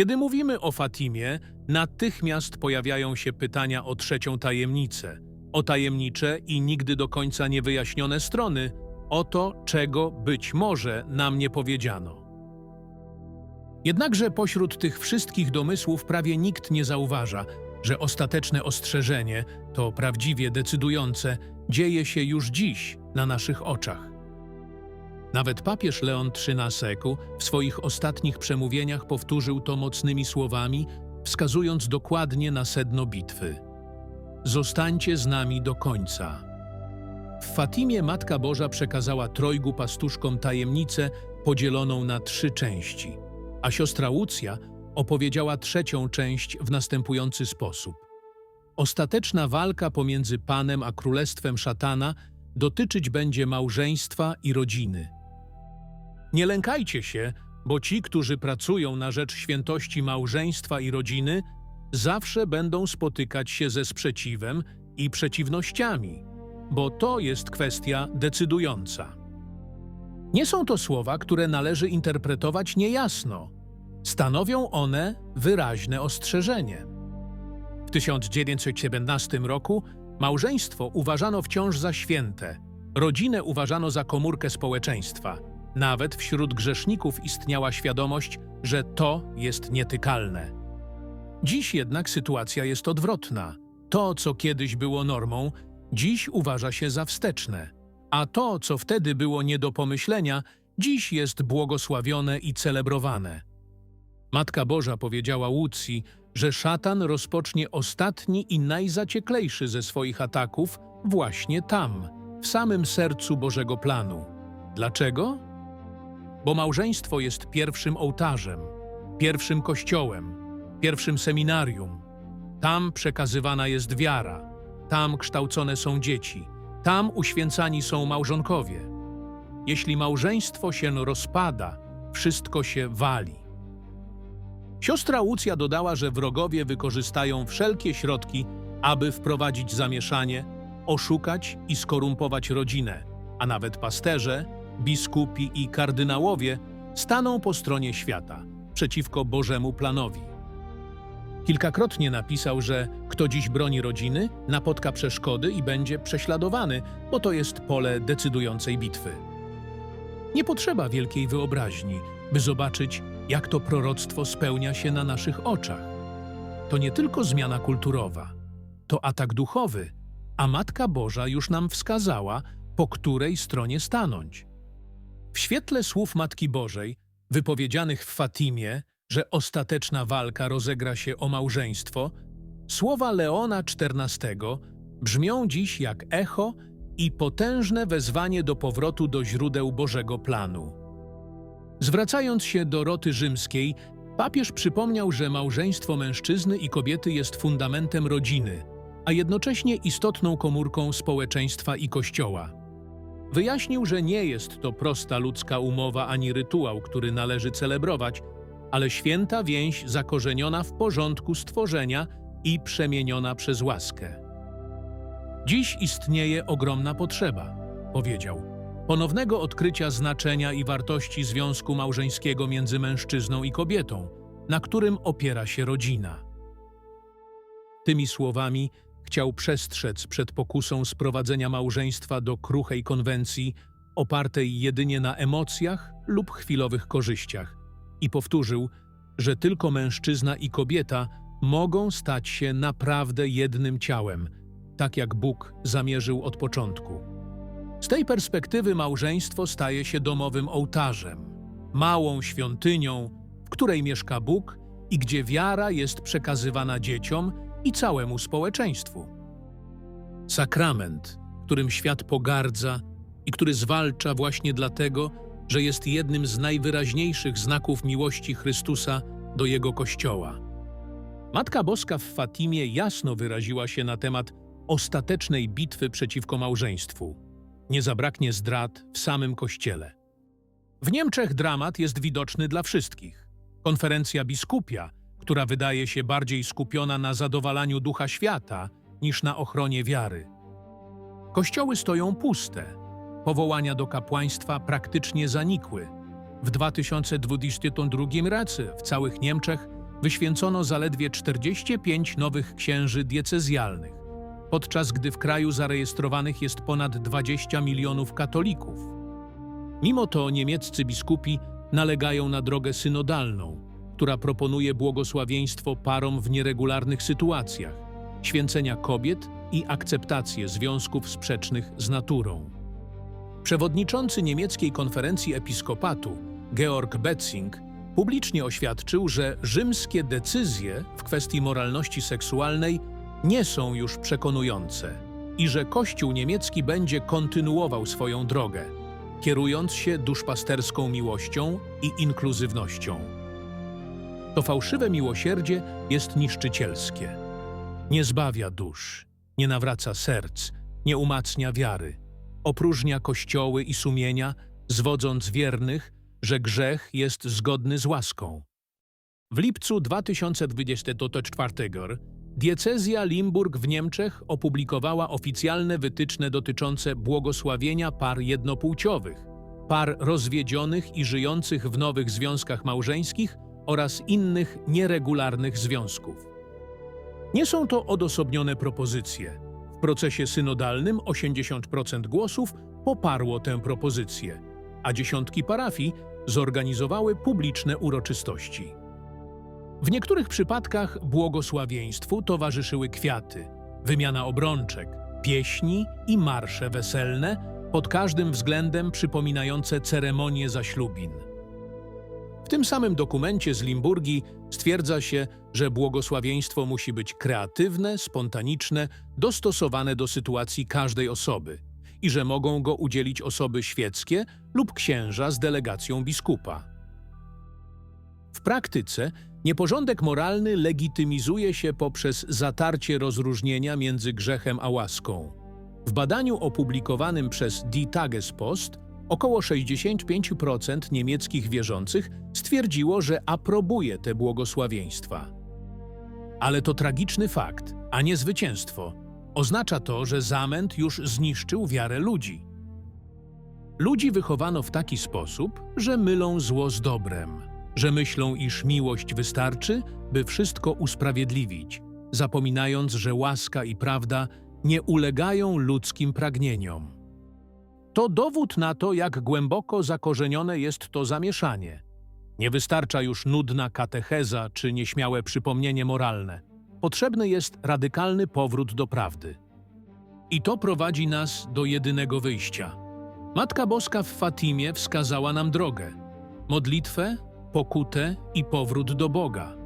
Kiedy mówimy o Fatimie, natychmiast pojawiają się pytania o trzecią tajemnicę, o tajemnicze i nigdy do końca niewyjaśnione strony, o to, czego być może nam nie powiedziano. Jednakże pośród tych wszystkich domysłów prawie nikt nie zauważa, że ostateczne ostrzeżenie, to prawdziwie decydujące, dzieje się już dziś na naszych oczach. Nawet papież Leon XIII w swoich ostatnich przemówieniach powtórzył to mocnymi słowami, wskazując dokładnie na sedno bitwy. Zostańcie z nami do końca. W Fatimie Matka Boża przekazała trojgu pastuszkom tajemnicę podzieloną na trzy części, a siostra Łucja opowiedziała trzecią część w następujący sposób. Ostateczna walka pomiędzy Panem a Królestwem Szatana dotyczyć będzie małżeństwa i rodziny. Nie lękajcie się, bo ci, którzy pracują na rzecz świętości małżeństwa i rodziny, zawsze będą spotykać się ze sprzeciwem i przeciwnościami, bo to jest kwestia decydująca. Nie są to słowa, które należy interpretować niejasno. Stanowią one wyraźne ostrzeżenie. W 1917 roku małżeństwo uważano wciąż za święte, rodzinę uważano za komórkę społeczeństwa. Nawet wśród grzeszników istniała świadomość, że to jest nietykalne. Dziś jednak sytuacja jest odwrotna. To, co kiedyś było normą, dziś uważa się za wsteczne, a to, co wtedy było nie do pomyślenia, dziś jest błogosławione i celebrowane. Matka Boża powiedziała Łucji, że szatan rozpocznie ostatni i najzacieklejszy ze swoich ataków właśnie tam, w samym sercu Bożego planu. Dlaczego? Bo małżeństwo jest pierwszym ołtarzem, pierwszym kościołem, pierwszym seminarium. Tam przekazywana jest wiara, tam kształcone są dzieci, tam uświęcani są małżonkowie. Jeśli małżeństwo się rozpada, wszystko się wali. Siostra Łucja dodała, że wrogowie wykorzystają wszelkie środki, aby wprowadzić zamieszanie, oszukać i skorumpować rodzinę, a nawet pasterze, biskupi i kardynałowie staną po stronie świata, przeciwko Bożemu planowi. Kilkakrotnie napisał, że kto dziś broni rodziny, napotka przeszkody i będzie prześladowany, bo to jest pole decydującej bitwy. Nie potrzeba wielkiej wyobraźni, by zobaczyć, jak to proroctwo spełnia się na naszych oczach. To nie tylko zmiana kulturowa, to atak duchowy, a Matka Boża już nam wskazała, po której stronie stanąć. W świetle słów Matki Bożej, wypowiedzianych w Fatimie, że ostateczna walka rozegra się o małżeństwo, słowa Leona XIV brzmią dziś jak echo i potężne wezwanie do powrotu do źródeł Bożego planu. Zwracając się do roty rzymskiej, papież przypomniał, że małżeństwo mężczyzny i kobiety jest fundamentem rodziny, a jednocześnie istotną komórką społeczeństwa i kościoła. Wyjaśnił, że nie jest to prosta ludzka umowa ani rytuał, który należy celebrować, ale święta więź zakorzeniona w porządku stworzenia i przemieniona przez łaskę. Dziś istnieje ogromna potrzeba, powiedział, ponownego odkrycia znaczenia i wartości związku małżeńskiego między mężczyzną i kobietą, na którym opiera się rodzina. Tymi słowami chciał przestrzec przed pokusą sprowadzenia małżeństwa do kruchej konwencji opartej jedynie na emocjach lub chwilowych korzyściach i powtórzył, że tylko mężczyzna i kobieta mogą stać się naprawdę jednym ciałem, tak jak Bóg zamierzył od początku. Z tej perspektywy małżeństwo staje się domowym ołtarzem, małą świątynią, w której mieszka Bóg i gdzie wiara jest przekazywana dzieciom i całemu społeczeństwu. Sakrament, którym świat pogardza i który zwalcza właśnie dlatego, że jest jednym z najwyraźniejszych znaków miłości Chrystusa do Jego Kościoła. Matka Boska w Fatimie jasno wyraziła się na temat ostatecznej bitwy przeciwko małżeństwu. Nie zabraknie zdrad w samym Kościele. W Niemczech dramat jest widoczny dla wszystkich. Konferencja biskupia, która wydaje się bardziej skupiona na zadowalaniu ducha świata niż na ochronie wiary. Kościoły stoją puste, powołania do kapłaństwa praktycznie zanikły. W 2022 roku w całych Niemczech wyświęcono zaledwie 45 nowych księży diecezjalnych, podczas gdy w kraju zarejestrowanych jest ponad 20 milionów katolików. Mimo to niemieccy biskupi nalegają na drogę synodalną, która proponuje błogosławieństwo parom w nieregularnych sytuacjach, święcenia kobiet i akceptację związków sprzecznych z naturą. Przewodniczący niemieckiej konferencji episkopatu Georg Betzing publicznie oświadczył, że rzymskie decyzje w kwestii moralności seksualnej nie są już przekonujące i że Kościół niemiecki będzie kontynuował swoją drogę, kierując się duszpasterską miłością i inkluzywnością. To fałszywe miłosierdzie jest niszczycielskie. Nie zbawia dusz, nie nawraca serc, nie umacnia wiary, opróżnia kościoły i sumienia, zwodząc wiernych, że grzech jest zgodny z łaską. W lipcu 2024 diecezja Limburg w Niemczech opublikowała oficjalne wytyczne dotyczące błogosławienia par jednopłciowych, par rozwiedzionych i żyjących w nowych związkach małżeńskich oraz innych nieregularnych związków. Nie są to odosobnione propozycje. W procesie synodalnym 80% głosów poparło tę propozycję, a dziesiątki parafii zorganizowały publiczne uroczystości. W niektórych przypadkach błogosławieństwu towarzyszyły kwiaty, wymiana obrączek, pieśni i marsze weselne, pod każdym względem przypominające ceremonię zaślubin. Tym samym dokumencie z Limburgii stwierdza się, że błogosławieństwo musi być kreatywne, spontaniczne, dostosowane do sytuacji każdej osoby i że mogą go udzielić osoby świeckie lub księża z delegacją biskupa. W praktyce nieporządek moralny legitymizuje się poprzez zatarcie rozróżnienia między grzechem a łaską. W badaniu opublikowanym przez Die Tagespost około 65% niemieckich wierzących stwierdziło, że aprobuje te błogosławieństwa. Ale to tragiczny fakt, a nie zwycięstwo. Oznacza to, że zamęt już zniszczył wiarę ludzi. Ludzi wychowano w taki sposób, że mylą zło z dobrem, że myślą, iż miłość wystarczy, by wszystko usprawiedliwić, zapominając, że łaska i prawda nie ulegają ludzkim pragnieniom. To dowód na to, jak głęboko zakorzenione jest to zamieszanie. Nie wystarcza już nudna katecheza czy nieśmiałe przypomnienie moralne. Potrzebny jest radykalny powrót do prawdy. I to prowadzi nas do jedynego wyjścia. Matka Boska w Fatimie wskazała nam drogę: modlitwę, pokutę i powrót do Boga,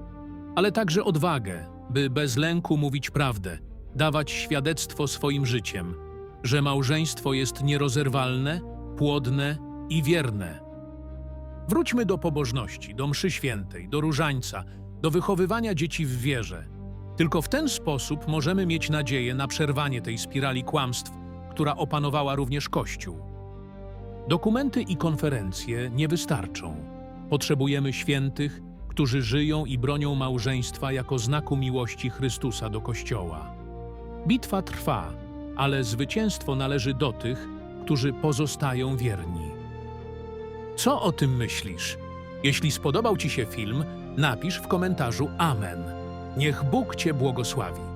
ale także odwagę, by bez lęku mówić prawdę, dawać świadectwo swoim życiem, że małżeństwo jest nierozerwalne, płodne i wierne. Wróćmy do pobożności, do mszy świętej, do różańca, do wychowywania dzieci w wierze. Tylko w ten sposób możemy mieć nadzieję na przerwanie tej spirali kłamstw, która opanowała również Kościół. Dokumenty i konferencje nie wystarczą. Potrzebujemy świętych, którzy żyją i bronią małżeństwa jako znaku miłości Chrystusa do Kościoła. Bitwa trwa, ale zwycięstwo należy do tych, którzy pozostają wierni. Co o tym myślisz? Jeśli spodobał Ci się film, napisz w komentarzu Amen. Niech Bóg Cię błogosławi.